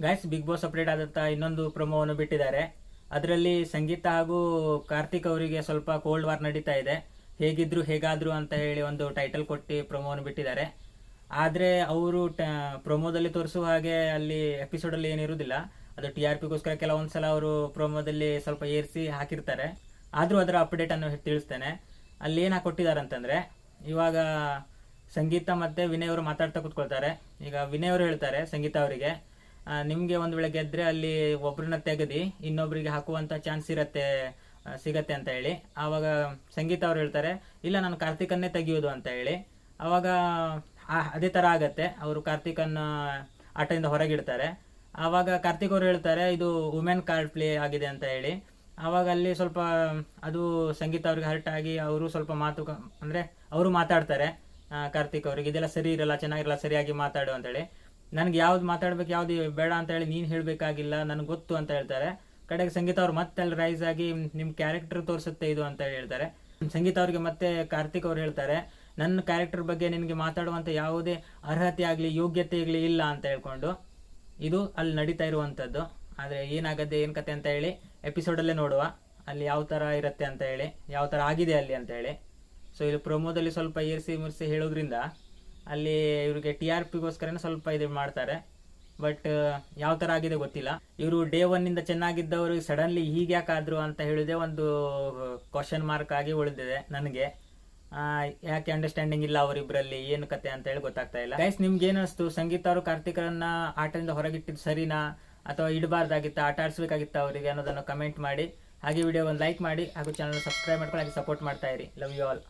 Guys big boss update ಆದಂತ ಇನ್ನೊಂದು ಪ್ರೊಮೋವನ್ನು ಬಿಟ್ಟಿದ್ದಾರೆ. ಅದರಲ್ಲಿ ಸಂಗೀತ ಹಾಗೂ ಕಾರ್ತಿಕ್ ಅವರಿಗೆ ಸ್ವಲ್ಪ ಕೋಲ್ಡ್ ವಾರ್ ನಡೀತಾ ಇದೆ. ಹೇಗಿದ್ರು, ಹೇಗಾದ್ರು ಅಂತ ಹೇಳಿ ಒಂದು ಟೈಟಲ್ ಕೊಟ್ಟು ಪ್ರೊಮೋವನ್ನು ಬಿಟ್ಟಿದ್ದಾರೆ. ಆದರೆ ಅವರು ಪ್ರೊಮೋದಲ್ಲಿ ತೋರಿಸುವ ಹಾಗೆ ಅಲ್ಲಿ ಎಪಿಸೋಡಲ್ಲಿ ಏನಿರುವುದಿಲ್ಲ ಅದು ಟಿ ಆರ್ ಪಿಗೋಸ್ಕರ ಕೆಲವೊಂದ್ಸಲ ಅವರು ಪ್ರೊಮೋದಲ್ಲಿ ಸ್ವಲ್ಪ ಏರಿಸಿ ಹಾಕಿರ್ತಾರೆ. ಆದರೂ ಅದರ ಅಪ್ಡೇಟ್ ಅನ್ನು ತಿಳಿಸ್ತೇನೆ. ಅಲ್ಲಿ ಏನು ಕೊಟ್ಟಿದ್ದಾರೆ ಅಂತಂದ್ರೆ, ಇವಾಗ ಸಂಗೀತ ಮತ್ತೆ ವಿನಯ್ ಅವರು ಮಾತಾಡ್ತಾ ಕೂತ್ಕೊಳ್ತಾರೆ. ಈಗ ವಿನಯ್ ಅವರು ಹೇಳ್ತಾರೆ ಸಂಗೀತ ಅವರಿಗೆ. ನಿಮ್ಗೆ ಒಂದು ವೇಳೆ ಗೆದ್ರೆ ಅಲ್ಲಿ ಒಬ್ಬರನ್ನ ತೆಗೆದಿ ಇನ್ನೊಬ್ರಿಗೆ ಹಾಕುವಂತ ಚಾನ್ಸ್ ಇರತ್ತೆ ಸಿಗತ್ತೆ ಅಂತ ಹೇಳಿ. ಆವಾಗ ಸಂಗೀತ ಅವ್ರು ಹೇಳ್ತಾರೆ, ಇಲ್ಲ, ನಾನು ಕಾರ್ತಿಕನ್ನೇ ತೆಗೆಯೋದು ಅಂತ ಹೇಳಿ. ಅವಾಗ ಆ- ಅದೇ ತರ ಆಗತ್ತೆ. ಅವರು ಕಾರ್ತಿಕನ್ನ ಆಟದಿಂದ ಹೊರಗಿಡ್ತಾರೆ. ಆವಾಗ ಕಾರ್ತಿಕ್ ಅವರು ಹೇಳ್ತಾರೆ, ಇದು ವುಮೆನ್ ಕಾರ್ಡ್ ಪ್ಲೇ ಆಗಿದೆ ಅಂತ ಹೇಳಿ. ಆವಾಗ ಅಲ್ಲಿ ಸ್ವಲ್ಪ, ಅದು ಸಂಗೀತ ಅವ್ರಿಗೆ ಹರ್ಟ್ ಆಗಿ ಅವರು ಸ್ವಲ್ಪ ಮಾತು ಅಂದ್ರೆ ಅವರು ಮಾತಾಡ್ತಾರೆ. ಕಾರ್ತಿಕ್ ಅವರಿಗೆ, ಇದೆಲ್ಲ ಸರಿ ಇರಲ್ಲ, ಚೆನ್ನಾಗಿರಲ್ಲ, ಸರಿಯಾಗಿ ಮಾತಾಡು ಅಂತೇಳಿ ನನ್ಗೆ ಯಾವ್ದು ಮಾತಾಡ್ಬೇಕು, ಯಾವ್ದು ಬೇಡ ಅಂತ ಹೇಳಿ ನೀನು ಹೇಳಬೇಕಾಗಿಲ್ಲ, ನನಗೆ ಗೊತ್ತು ಅಂತ ಹೇಳ್ತಾರೆ. ಕಡೆಗೆ ಸಂಗೀತ ಅವ್ರು ಮತ್ತೆ ಅಲ್ಲಿ ರೈಸ್ ಆಗಿ ನಿಮ್ಮ ಕ್ಯಾರೆಕ್ಟರ್ ತೋರಿಸುತ್ತೆ ಇದು ಅಂತ ಹೇಳ್ತಾರೆ. ಸಂಗೀತ ಅವ್ರಿಗೆ ಮತ್ತೆ ಕಾರ್ತಿಕ್ ಅವ್ರು ಹೇಳ್ತಾರೆ, ನನ್ನ ಕ್ಯಾರೆಕ್ಟರ್ ಬಗ್ಗೆ ನಿನಗೆ ಮಾತಾಡುವಂತ ಯಾವುದೇ ಅರ್ಹತೆ ಆಗಲಿ, ಯೋಗ್ಯತೆ ಆಗಲಿ ಇಲ್ಲ ಅಂತ ಹೇಳ್ಕೊಂಡು ಇದು ಅಲ್ಲಿ ನಡೀತಾ ಇರುವಂತದ್ದು. ಆದರೆ ಏನಾಗತ್ತೆ ಏನು ಕತೆ ಅಂತ ಹೇಳಿ ಎಪಿಸೋಡ್ ಅಲ್ಲೇ ನೋಡುವ. ಅಲ್ಲಿ ಯಾವ ತರ ಇರುತ್ತೆ ಅಂತ ಹೇಳಿ, ಯಾವ ತರ ಆಗಿದೆ ಅಲ್ಲಿ ಅಂತ ಹೇಳಿ. ಸೊ ಇಲ್ಲಿ ಪ್ರೊಮೋದಲ್ಲಿ ಸ್ವಲ್ಪ ಏರ್ಸಿ, ಮುರ್ಸಿ ಹೇಳೋದ್ರಿಂದ ಅಲ್ಲಿ ಇವ್ರಿಗೆ ಟಿ ಆರ್ ಪಿಗೋಸ್ಕರನೇ ಸ್ವಲ್ಪ ಇದು ಮಾಡ್ತಾರೆ. ಬಟ್ ಯಾವ ತರ ಆಗಿದೆ ಗೊತ್ತಿಲ್ಲ. ಇವರು ಡೇ ಒನ್ನಿಂದ ಚೆನ್ನಾಗಿದ್ದವರು ಸಡನ್ಲಿ ಹೀಗೆ ಯಾಕಾದ್ರು ಅಂತ ಹೇಳಿದೆ ಒಂದು ಕ್ವಶನ್ ಮಾರ್ಕ್ ಆಗಿ ಉಳಿದಿದೆ ನನಗೆ. ಯಾಕೆ ಅಂಡರ್ಸ್ಟ್ಯಾಂಡಿಂಗ್ ಇಲ್ಲ ಅವರಿಬ್ಬರಲ್ಲಿ ಏನು ಕತೆ ಅಂತ ಹೇಳಿ ಗೊತ್ತಾಗ್ತಾ ಇಲ್ಲ. ಗೈಸ್ ನಿಮ್ಗೆ ಏನಿಸ್ತು ಸಂಗೀತ ಅವರು ಕಾರ್ತಿಕರನ್ನ ಆಟದಿಂದ ಹೊರಗಿಟ್ಟಿದ್ದು ಸರಿನಾ? ಅಥವಾ ಇಡಬಾರ್ದಾಗಿತ್ತ? ಆಟ ಆಡಿಸ್ಬೇಕಾಗಿತ್ತ ಅವರಿಗೆ ಅನ್ನೋದನ್ನು ಕಮೆಂಟ್ ಮಾಡಿ. ಹಾಗೆ ವಿಡಿಯೋ ಒಂದು ಲೈಕ್ ಮಾಡಿ. ಹಾಗೂ ಚಾನಲ್ ಸಬ್ಸ್ಕ್ರೈಬ್ ಮಾಡ್ಕೊಂಡು ಹಾಗೆ ಸಪೋರ್ಟ್ ಮಾಡ್ತಾ ಇರಿ. Love you all